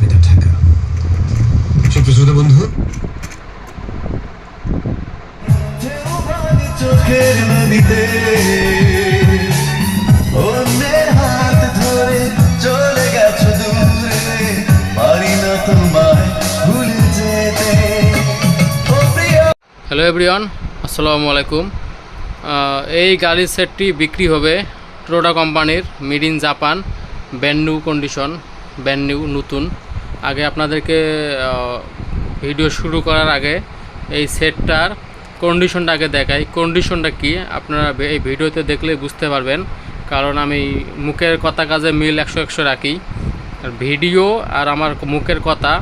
বেটা ঢাকা সুপ্রশ্রোতা বন্ধু। Hello everyone আসসালামু আলাইকুম এই গাড়ির সেটটি বিক্রি হবে টোটা কোম্পানির made in Japan brand new condition brand new নতুন। আগে আপনাদেরকে ভিডিও শুরু করার আগে এই সেটটার কন্ডিশনটা আগে দেখাই। কন্ডিশনটা কি? আপনারা এই ভিডিওতে দেখলে বুঝতে পারবেন। কারণ আমি মুখের কথা কাজে মিল একশো একশো রাখি। আর ভিডিও আর আমার মুখের কথা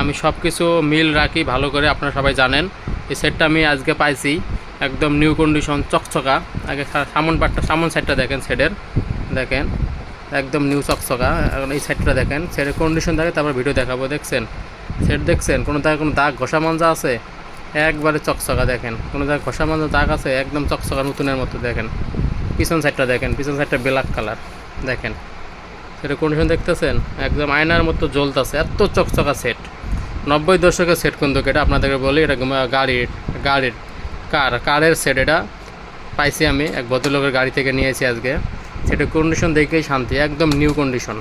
আমি সব কিছু মিল রাখি, ভালো করে আপনারা সবাই জানেন। এই সেটটা আমি আজকে পাইছি একদম নিউ কন্ডিশন চকচকা। আগে সামন পাটটা, সামন সাইডটা দেখেন সেটের দেখেন। একদম নিউ চকচকা এখন এই সাইডটা দেখেন সেটের কন্ডিশন দেখে তারপর ভিডিও দেখাবো, দেখছেন? সেট দেখছেন? কোনো দাগ কোনো দাগ, ঘষা মঞ্জা আছে? একবারে চকচকা দেখেন, কোনো দাগ, ঘষা মঞ্জা, দাগ আছে? একদম চকচকা নতুনের মতো দেখেন। পিছন সাইডটা দেখেন, পিছন সাইডটা ব্ল্যাক কালার দেখেন। সেটা কন্ডিশন দেখতেছেন? একদম আয়নার মতো জ্বলতেছে, এত চকচকা সেট নব্বই দশকের সেট কিন্তু এটা আপনাদেরকে বলি, এটা গাড়ির গাড়ির কার কারের সেট এটা পাইছি আমি, এক ভদ্রলোকের গাড়ি থেকে নিয়েছি আজকে। সেটা কন্ডিশন দেখেই শান্তি, একদম নিউ কন্ডিশন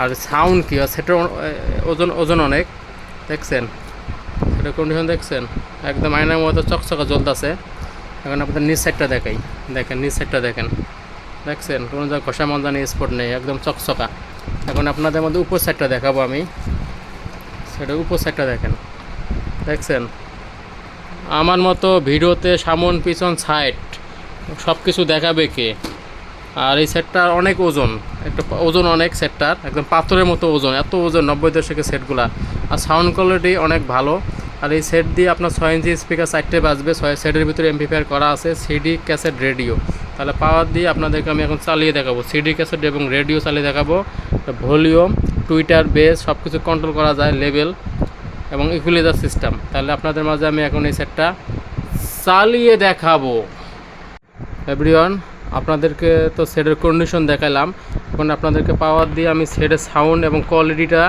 আর সাউন্ড কী? সেটার ওজন ওজন অনেক। দেখছেন? সেটা কন্ডিশন দেখছেন? একদম আয়নার মতো চকচকা জ্বলতেছে। এখন আপনাদের নিচ সাইডটা দেখাই। দেখেন, নিচ সাইডটা দেখেন। দেখছেন? কোনো জায়গায় ঘষা মজা নেই স্পট নেই, একদম চকচকা। এখন আপনাদের মধ্যে উপর সাইডটা দেখাবো আমি। সেটা উপর সাইডটা দেখেন। দেখছেন? আমার মতো ভিডিওতে সামন, পিছন সাইড সব কিছু দেখাবে কে? আর এই সেটটার অনেক ওজন, একটা ওজন অনেক সেটটার, একদম পাথরের মতো ওজন, এত ওজন, নব্বই দশকের সেটগুলা। আর সাউন্ড কোয়ালিটি অনেক ভালো। আর এই সেট দিয়ে আপনার ছয় ইঞ্চি স্পিকার চারটে বাজবে ছয় সেটের ভিতরে এমপিফায়ার করা আছে সিডি ক্যাসেট রেডিও তাহলে পাওয়ার দিয়ে আপনাদেরকে আমি এখন চালিয়ে দেখাবো। সিডি ক্যাসেট এবং রেডিও চালিয়ে দেখাবো। ভলিউম টুইটার বেস সব কিছু কন্ট্রোল করা যায় লেভেল এবং ইকুয়ালাইজার সিস্টেম তাহলে আপনাদের মাঝে আমি এখন এই সেটটা চালিয়ে দেখাবো। এভরিওয়ান আপনাদেরকে তো সেটের কন্ডিশন দেখালাম। এখন আপনাদেরকে পাওয়ার দিয়ে আমি সেটের সাউন্ড এবং কোয়ালিটিটা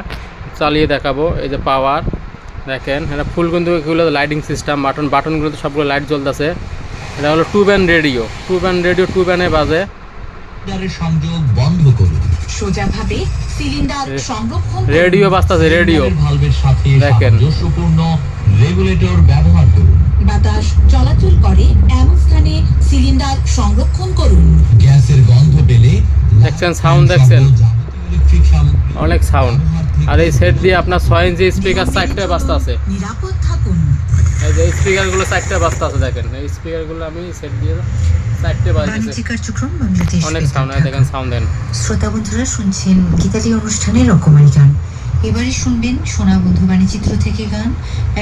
চালিয়ে দেখাবো। এই যে পাওয়ার দেখেন এটা ফুল কিন্তু এগুলো লাইটিং সিস্টেম বাটন বাটনগুলো তো সবগুলো লাইট জ্বলতেছে। এটা হলো two band radio two band radio two ব্যান্ডে বাজে সংযোগ বন্ধ করুন। সোজাভাবে সিলিন্ডার সংরক্ষণ রেডিও বাজতেছে রেডিও দেখেন। রেগুলেটর ব্যবহার করুন। বাতাস চলাচল করে এমন স্থানে সিলিন্ডার সংরক্ষণ করুন। গ্যাসের গন্ধ পেলে দেখছেন, সাউন্ড দেখছেন? অনেক সাউন্ড আর এই সেট দিয়ে আপনার ছয় ইঞ্চি স্পিকার চারটে বাজতে আছে। নিরাপদ থাকুন। এই যে স্পিকারগুলো চারটে আছে দেখেন। এই স্পিকারগুলো আমি সেট দিয়ে চারটে বাজতেছে অনেক সাউন্ড। দেখেন সাউন্ড দেন শ্রোতা বন্ধুরা শুনছেন গীতালি অনুষ্ঠানে রকমারি গান। এবারে শুনবেন সোনা বন্ধু বাণীচিত্র থেকে গান।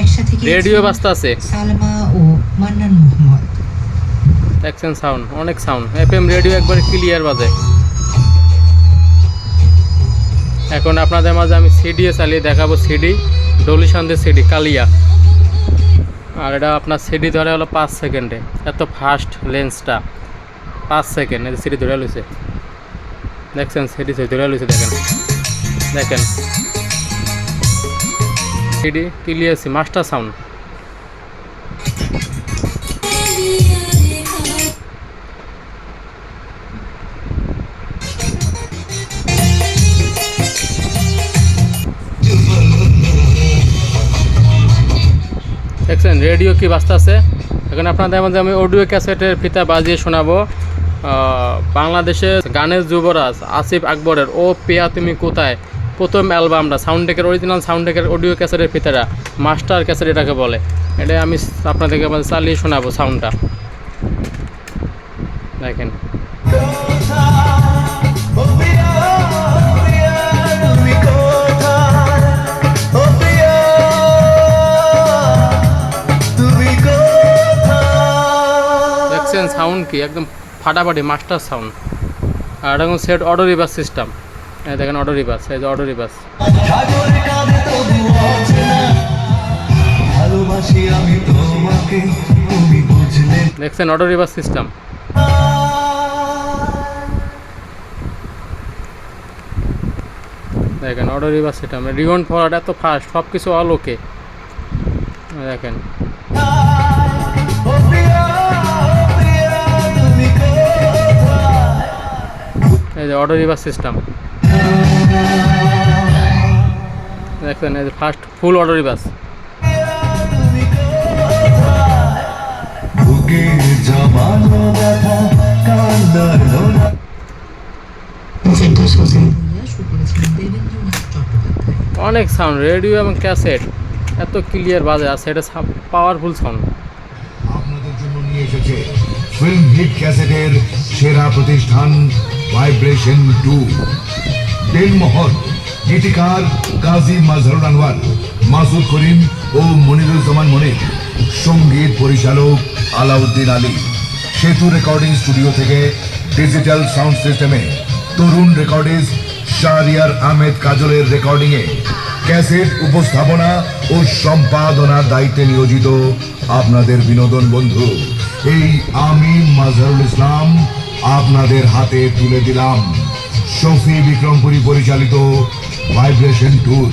একসাথে রেডিও বাজতে আছে। সালমা ও মান্নান মোহাম্মদ। দেখছেন সাউন্ড অনেক সাউন্ড এফএম রেডিও একবারে ক্লিয়ার বাজে। এখন আপনাদের মাঝে আমি সিডিও চালিয়ে দেখাবো সিডি ডলি সন্ধ্যে সিডি কালিয়া। আর এটা আপনার সিডি ধরে হলো পাঁচ সেকেন্ডে। এত ফাস্ট লেন্সটা পাঁচ সেকেন্ড সিডি ধরে লইছে। দেখছেন সিডি ধরে লইছে দেখেন। দেখেন। CD clear master sound. দেখছেন, রেডিও কি বাজতে আছে? এখন আপনাদের মধ্যে আমি অডিও ক্যাসেটের ফিতা বাজিয়ে শোনাবো। বাংলাদেশের গানের যুবরাজ আসিফ আকবরের, ও পেয়া তুমি কোথায়? প্রথম অ্যালবামটা সাউন্ড সাউন্ডটেকের অরিজিনাল সাউন্ড সাউন্ডটেকের অডিও ক্যাসেটের ফিতাটা মাস্টার ক্যাসেট এটাকে বলে। এটা আমি আপনাদেরকে আমাদের চালিয়ে শোনাবো সাউন্ডটা দেখেন। দেখছেন সাউন্ড কি? একদম ফাটাফাটি মাস্টার সাউন্ড আর এখন সেট অর্ডার রিভার্স সিস্টেম দেখেন অটো রিভার্স এই যে অটো রিভার্স দেখছেন অটো রিভার্স সিস্টেম দেখেন order reverse system rewind forward এত ফাস্ট সব কিছু অল ওকে দেখেন। এই যে অর্ডার রিভার সিস্টেম দেখেন ফার্স্ট ফুল অর্ডার চট্টোপাধ্যায় অনেক সাউন্ড রেডিও এবং ক্যাসেট এত ক্লিয়ার বাজে আছে এটা পাওয়ারফুল সাউন্ড আপনাদের জন্য নিয়ে এসেছে ফিল্ম হিট ক্যাসেটের সেরা প্রতিষ্ঠান ভাইব্রেশন টু দিনমোহর গীতিকার কাজী মাজহারুল আনোয়ার মাসুদ করিম ও মনিরুজ্জামান মনির, সংগীত পরিচালক আলাউদ্দিন আলী। সেতু রেকর্ডিং স্টুডিও থেকে ডিজিটাল সাউন্ড সিস্টেমে তরুণ রেকর্ডিস্ট শাহরিয়ার আহমেদ কাজলের রেকর্ডিংয়ে ক্যাসেট উপস্থাপনা ও সম্পাদনার দায়িত্বে নিয়োজিত আপনাদের বিনোদন বন্ধু। এই আমি মাজহারুল ইসলাম আপনাদের হাতে তুলে দিলাম। শফি বিক্রমপুরী পরিচালিত ভাইব্রেশন টুর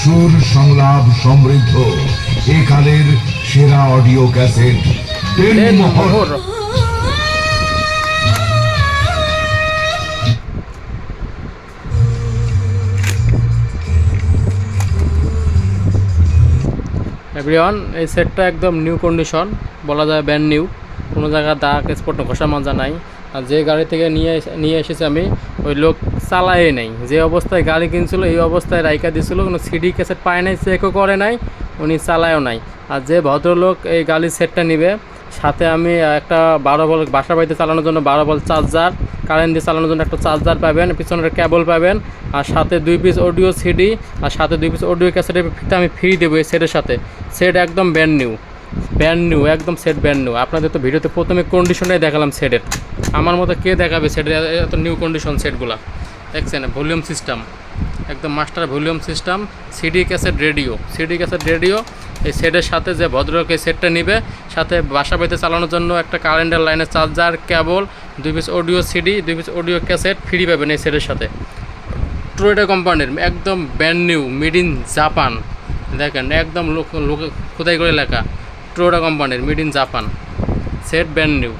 সুর সংলাপ সমৃদ্ধ একালের সেরা অডিও ক্যাসেট মোহর। এভরিওয়ান এই সেটটা একদম নিউ কন্ডিশন বলা যায় ব্যান্ড নিউ কোনো জায়গায় দাগ স্পট ঘষা মাজা নাই। আর যে গাড়ি থেকে নিয়ে নিয়ে এসেছি আমি, ওই লোক চালায় নাই। যে অবস্থায় গাড়ি কিনছিল, এই অবস্থায় রাইকা দিছিল, কোনো সিডি ক্যাসেট পায় নাই, চেকও করে নাই, উনি চালায়ও নাই। আর যে ভদ্রলোক এই গাড়ির সেটটা নিবে, সাথে আমি একটা বারো বল বাসা বাড়িতে চালানোর জন্য বারো বল চার্জার, কারেন্ট দিয়ে চালানোর জন্য একটা চার্জার পাবেন, পিছনের কেবল পাবেন, আর সাথে দুই পিস অডিও সিডি আর সাথে দুই পিস অডিও ক্যাসেটের আমি ফ্রি দেবো এই সেটের সাথে। সেট একদম ব্যান্ড নিউ ব্যান্ড নিউ, একদম সেট ব্যান্ড নিউ। আপনাদের তো ভিডিওতে প্রথমে কন্ডিশনে দেখালাম সেটের আমার মতো কে দেখাবে সেটের এত নিউ কন্ডিশন সেটগুলা দেখছেন? Volume system. একদম master volume system. CD cassette radio. CD cassette radio. এই সেটের সাথে যে ভদ্রলোক এই সেটটা নিবে, সাথে বাসা বাড়িতে চালানোর জন্য একটা কারেন্টের লাইনের চার্জার কেবল দুই পিস অডিও সিডি দুই পিস অডিও ক্যাসেট ফ্রি পাবেন এই সেটের সাথে। ট্রোয়েটা কোম্পানির একদম brand new made in Japan দেখেন? একদম লোক লোক খোদাই করে লেখা? ট্রোয়েটা কোম্পানির made in Japan set brand new